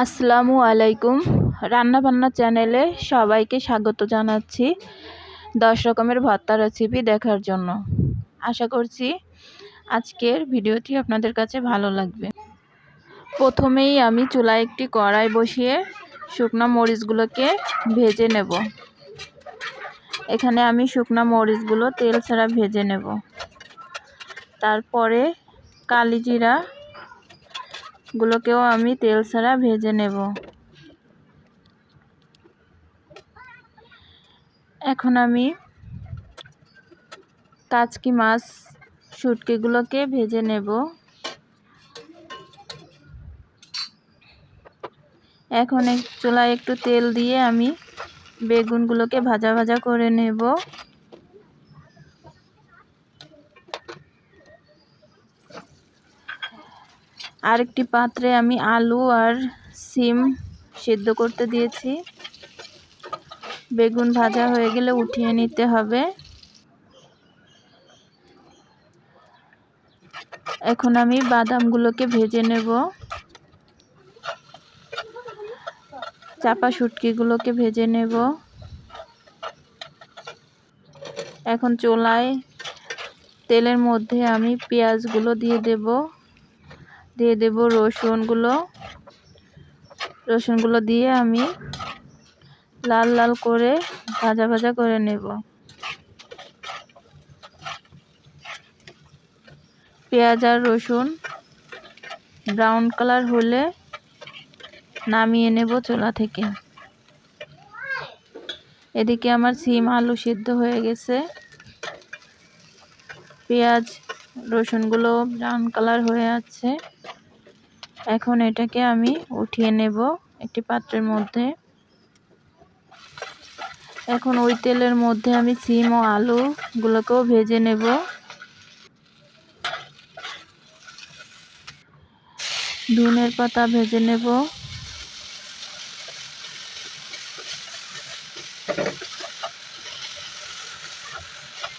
আসসালামু আলাইকুম। রান্নাবান্না চ্যানেলে সবাইকে স্বাগত জানাচ্ছি দশ রকমের ভর্তা রেসিপি দেখার জন্য। আশা করছি আজকের ভিডিওটি আপনাদের কাছে ভালো লাগবে। প্রথমেই আমি চুলায় একটি কড়াই বসিয়ে শুকনো মরিচগুলোকে ভেজে নেব। এখানে আমি শুকনো মরিচগুলো তেল ছাড়া ভেজে নেব। তারপরে কালিজিরা গুলোকেও আমি তেল ছাড়া ভেজে নেব। এখন আমি কাচকি মাছ শুটকিগুলোকে ভেজে নেব। এখন চুলায় একটু তেল দিয়ে আমি বেগুনগুলোকে ভাজা ভাজা করে নেব। আরেকটি পাত্রে আমি আলু আর সিম সিদ্ধ করতে দিয়েছি। বেগুন ভাজা হয়ে গেলে উঠিয়ে নিতে হবে। এখন আমি বাদামগুলোকে ভেজে নেব। চাপা শুটকিগুলোকে ভেজে নেব। এখন চোলায় তেলের মধ্যে আমি পেঁয়াজগুলো দিয়ে দেব। দিয়ে দেব রসুনগুলো। রসুনগুলো দিয়ে আমি লাল লাল করে ভাজা ভাজা করে নেব। পেঁয়াজ আর রসুন ব্রাউন কালার হলে নামিয়ে নেব চোলা থেকে। এদিকে আমার সিম আলু সিদ্ধ হয়ে গেছে। পেঁয়াজ রসুনগুলো ব্রাউন কালার হয়ে আছে। এখন এটাকে আমি উঠিয়ে নেব একটি পাত্রের মধ্যে। এখন ওই তেলের মধ্যে আমি সিম ও আলুগুলোকেও ভেজে নেব। ধনের পাতা ভেজে নেব।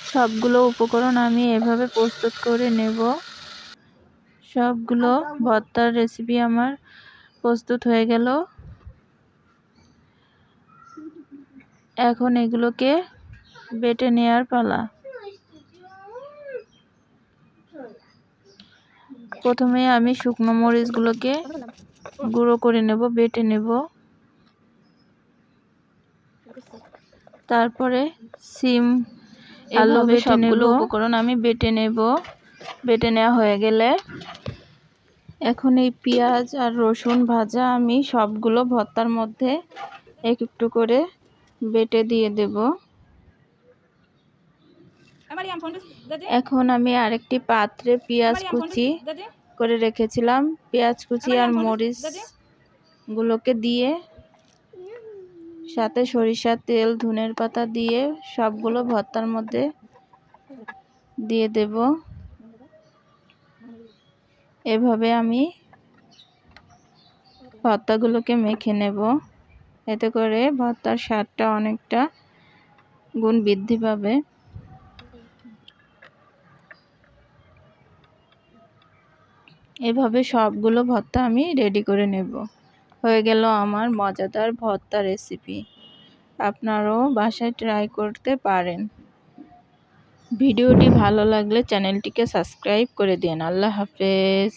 সবগুলো উপকরণ আমি এভাবে প্রস্তুত করে নেব। সবগুলো ভর্তার রেসিপি আমার প্রস্তুত হয়ে গেল। এখন এগুলোকে বেটে নেওয়ার পালা। প্রথমে আমি শুকনো মরিচগুলোকে গুঁড়ো করে নেব বেটে নেব। তারপরে সিম আলু বেটে নেব। উপকরণ আমি বেটে নেব। বেটে নেওয়া হয়ে গেলে এখন এই পেঁয়াজ আর রসুন ভাজা আমি সবগুলো ভর্তার মধ্যে এক একটু করে বেটে দিয়ে দেব। এখন আমি আরেকটি পাত্রে পেঁয়াজ কুচি করে রেখেছিলাম। পেঁয়াজ কুচি আর মরিচ গুলোকে দিয়ে সাথে সরিষার তেল, ধনের পাতা দিয়ে সবগুলো ভর্তার মধ্যে দিয়ে দেব। এভাবে আমি ভর্তাগুলোকে মেখে নেব। এতে করে ভর্তার স্বাদটা অনেকটা গুণ বৃদ্ধি পাবে। এভাবে সবগুলো ভর্তা আমি রেডি করে নেব। হয়ে গেল আমার মজাদার ভর্তা রেসিপি আপনারাও বাসায় ট্রাই করতে পারেন। ভিডিওটি ভালো লাগলে চ্যানেলটিকে সাবস্ক্রাইব করে দিন। আল্লাহ হাফেজ।